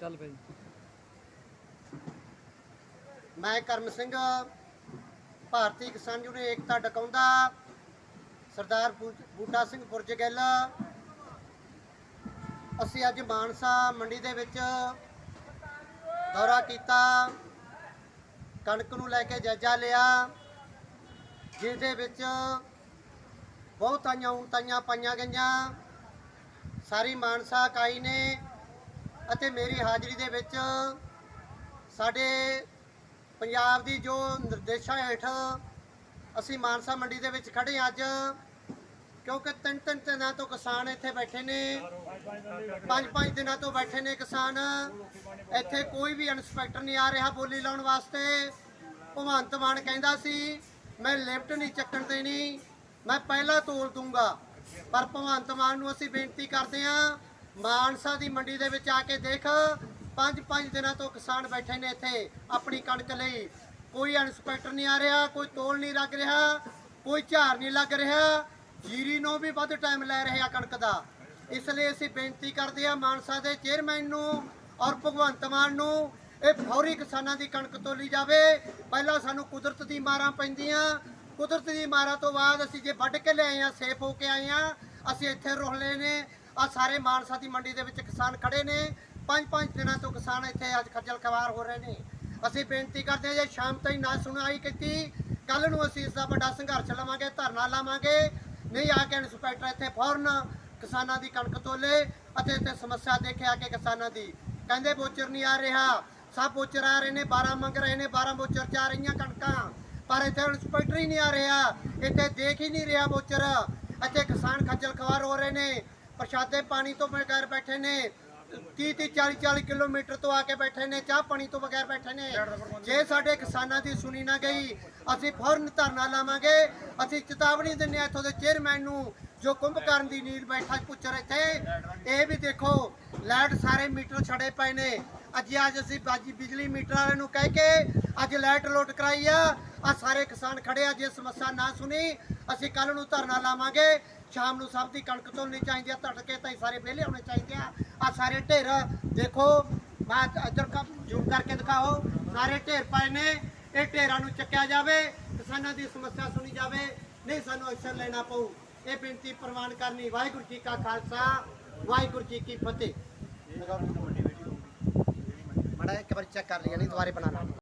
ਚੱਲ ਪਈ ਮੈਂ ਕਰਮ ਸਿੰਘ, ਭਾਰਤੀ ਕਿਸਾਨ ਯੂਨੀਅਨ ਏਕਤਾ ਡਕਾਉਂਦਾ ਸਰਦਾਰ ਬੂ- ਬੂਟਾ ਸਿੰਘ ਪੁਰਜ ਗਿੱਲ। ਅਸੀਂ ਅੱਜ ਮਾਨਸਾ ਮੰਡੀ ਦੇ ਵਿੱਚ ਦੌਰਾ ਕੀਤਾ, ਕਣਕ ਨੂੰ ਲੈ ਕੇ ਜਾਇਜ਼ਾ ਲਿਆ ਜਿਸ ਦੇ ਵਿੱਚ ਬਹੁਤ ਆਈਆਂ ਉਣਤਾਈਆਂ ਪਾਈਆਂ ਗਈਆਂ। ਸਾਰੀ ਮਾਨਸਾ ਇਕਾਈ ਨੇ ਅਤੇ ਮੇਰੀ ਹਾਜ਼ਰੀ ਦੇ ਵਿੱਚ ਸਾਡੇ ਪੰਜਾਬ ਦੀ ਜੋ ਨਿਰਦੇਸ਼ਾਂ ਹੇਠ ਅਸੀਂ ਮਾਨਸਾ ਮੰਡੀ ਦੇ ਵਿੱਚ ਖੜੇ ਹਾਂ ਅੱਜ, ਕਿਉਂਕਿ ਤਿੰਨ ਤਿੰਨ ਦਿਨਾਂ ਤੋਂ ਕਿਸਾਨ ਇੱਥੇ ਬੈਠੇ ਨੇ, ਪੰਜ ਪੰਜ ਦਿਨਾਂ ਤੋਂ ਬੈਠੇ ਨੇ ਕਿਸਾਨ, ਇੱਥੇ ਕੋਈ ਵੀ ਇਨਸਪੈਕਟਰ ਨਹੀਂ ਆ ਰਿਹਾ ਬੋਲੀ ਲਾਉਣ ਵਾਸਤੇ। ਭਗਵੰਤ ਮਾਨ ਕਹਿੰਦਾ ਸੀ, ਮੈਂ ਲਿਫਟ ਨਹੀਂ ਚੱਕਣ ਦੇਣੀ, ਮੈਂ ਪਹਿਲਾਂ ਤੋਲ ਦੂੰਗਾ। ਪਰ ਭਗਵੰਤ ਮਾਨ ਨੂੰ ਅਸੀਂ ਬੇਨਤੀ ਕਰਦੇ ਹਾਂ ਮਾਨਸਾ ਦੀ ਮੰਡੀ ਦੇ ਵਿੱਚ ਆ ਕੇ ਦੇਖ। ਪੰਜ ਪੰਜ ਦਿਨਾਂ ਤੋਂ ਕਿਸਾਨ ਬੈਠੇ ਨੇ ਇੱਥੇ ਆਪਣੀ ਕਣਕ ਲਈ। ਕੋਈ ਇਨਸਪੈਕਟਰ ਨਹੀਂ ਆ ਰਿਹਾ, ਕੋਈ ਤੋਲ ਨਹੀਂ ਲੱਗ ਰਿਹਾ, ਕੋਈ ਝਾੜ ਨਹੀਂ ਲੱਗ ਰਿਹਾ। ਜੀਰੀ ਨੂੰ ਵੀ ਵੱਧ ਟਾਈਮ ਲੈ ਰਿਹਾ ਕਣਕ ਦਾ। ਇਸ ਲਈ ਅਸੀਂ ਬੇਨਤੀ ਕਰਦੇ ਹਾਂ ਮਾਨਸਾ ਦੇ ਚੇਅਰਮੈਨ ਨੂੰ ਔਰ ਭਗਵੰਤ ਮਾਨ ਨੂੰ, ਇਹ ਫੌਰੀ ਕਿਸਾਨਾਂ ਦੀ ਕਣਕ ਤੋਲੀ ਜਾਵੇ। ਪਹਿਲਾਂ ਸਾਨੂੰ ਕੁਦਰਤ ਦੀ ਮਾਰਾਂ ਪੈਂਦੀਆਂ। ਕੁਦਰਤ ਦੀ ਮਾਰਾਂ ਤੋਂ ਬਾਅਦ ਅਸੀਂ ਜੇ ਵੱਢ ਕੇ ਲਿਆਏ ਆ, ਸੇਫ ਹੋ ਕੇ ਆਏ ਆ, ਅਸੀਂ ਇੱਥੇ ਰੋਹਲੇ ਨੇ। ਆ ਸਾਰੇ ਮਾਨਸਾ ਦੀ ਮੰਡੀ ਦੇ ਵਿੱਚ ਕਿਸਾਨ ਖੜੇ ਨੇ। ਪੰਜ ਪੰਜ ਦਿਨਾਂ ਤੋਂ ਕਿਸਾਨ ਇੱਥੇ ਅੱਜ ਖੱਜਲ ਖਵਾਰ ਹੋ ਰਹੇ ਨੇ। ਅਸੀਂ ਬੇਨਤੀ ਕਰਦੇ ਹਾਂ ਜੇ ਸ਼ਾਮ ਤਾਈਂ ਨਾ ਸੁਣਾਈ ਕੀਤੀ ਕੱਲ ਨੂੰ ਅਸੀਂ ਇਸ ਦਾ ਵੱਡਾ ਸੰਘਰਸ਼ ਲਵਾਂਗੇ, ਧਰਨਾ ਲਾਵਾਂਗੇ। ਨਹੀਂ ਆ ਕੇ ਇੰਸਪੈਕਟਰ ਇੱਥੇ ਫੌਰਨ ਕਿਸਾਨਾਂ ਦੀ ਕਣਕ ਤੋਲੇ ਅਤੇ ਇੱਥੇ ਸਮੱਸਿਆ ਦੇਖੇ ਆ ਕੇ ਕਿਸਾਨਾਂ ਦੀ। ਕਹਿੰਦੇ ਬੋਚਰ ਨਹੀਂ ਆ ਰਿਹਾ। ਸਭ ਬੋਚਰ ਆ ਰਹੇ ਨੇ 12 ਮੰਗ ਰਹੇ ਨੇ 12 ਬੋਚਰ ਚ ਆ ਰਹੀਆਂ ਕਣਕਾਂ। ਪਰ ਇੱਥੇ ਇੰਸਪੈਕਟਰ ਹੀ ਨਹੀਂ ਆ ਰਿਹਾ। ਇੱਥੇ ਦੇਖ ਹੀ ਨਹੀਂ ਰਿਹਾ ਬੋਚਰ। ਇੱਥੇ ਕਿਸਾਨ ਖੱਜਲ ਖਵਾਰ ਹੋ ਰਹੇ ਨੇ। ਪ੍ਰਸ਼ਾਦੇ ਪਾਣੀ ਤੋਂ ਬਗੈਰ ਬੈਠੇ ਨੇ 30 30 40 40 ਕਿਲੋਮੀਟਰ ਤੋਂ ਆ ਕੇ ਬੈਠੇ ਨੇ, ਚਾਹ ਪਾਣੀ ਤੋਂ ਬਗੈਰ ਬੈਠੇ ਨੇ। ਜੇ ਸਾਡੇ ਕਿਸਾਨਾਂ ਦੀ ਸੁਣੀ ਨਾ ਗਈ, ਅਸੀਂ ਫੌਰਨ ਧਰਨਾ ਲਾਵਾਂਗੇ। ਅਸੀਂ ਚੇਤਾਵਨੀ ਦਿੰਦੇ ਹਾਂ ਇੱਥੋਂ ਦੇ ਚੇਅਰਮੈਨ ਨੂੰ, ਜੋ ਕੁੰਭਕਰਨ ਦੀ ਨੀਂਦ ਬੈਠਾ ਪੁੱਛ ਰਹੇ ਤੇ ਇਹ ਵੀ ਦੇਖੋ ਲਾਈਟ ਸਾਰੇ ਮੀਟਰ ਛੜੇ ਪਏ ਨੇ। ਅੱਜ ਅੱਜ ਅਸੀਂ ਬਾਜੀ ਬਿਜਲੀ ਮੀਟਰ ਵਾਲੇ ਨੂੰ ਕਹਿ ਕੇ ਅੱਜ ਲਾਈਟ ਲੋਟ ਕਰਾਈ ਆ। ਆ ਸਾਰੇ ਕਿਸਾਨ ਖੜੇ ਆ, ਜੇ ਸਮੱਸਿਆ ਨਾ ਸੁਣੀ, ਅਸੀਂ ਕੱਲ ਨੂੰ ਧਰਨਾ ਲਾਵਾਂਗੇ। ਸ਼ਾਮ ਨੂੰ ਸਭ ਦੀ ਕਣਕ ਤੋਲਣੀ ਚਾਹੀਦੀ ਆ ਧੜਕੇ ਤਾਂ ਸਾਰੇ ਵਿਹਲੇ ਹੋਣੇ ਚਾਹੀਦੇ ਆ। ਆ ਸਾਰੇ ਢੇਰ, ਦੇਖੋ, ਮੈਂ ਇੱਧਰ ਜ਼ੂਮ ਕਰਕੇ ਦਿਖਾਓ। ਸਾਰੇ ਢੇਰ ਪਏ ਨੇ, ਇਹ ਢੇਰਾਂ ਨੂੰ ਚੱਕਿਆ ਜਾਵੇ, ਕਿਸਾਨਾਂ ਦੀ ਸਮੱਸਿਆ ਸੁਣੀ ਜਾਵੇ। ਨਹੀਂ ਸਾਨੂੰ ਐਕਸ਼ਨ ਲੈਣਾ ਪਊ। ਇਹ ਬੇਨਤੀ ਪ੍ਰਵਾਨ ਕਰਨੀ। ਵਾਹਿਗੁਰੂ ਜੀ ਕਾ ਖਾਲਸਾ। ਵਾਹਿਗੁਰੂ ਜੀ ਕੀ ਫਤਿਹ। ਮੜਾ ਇੱਕ ਵਾਰ ਚੈੱਕ ਕਰ ਲਿਆ ਨਹੀਂ ਦੁਬਾਰੇ ਬਣਾ ਲਾ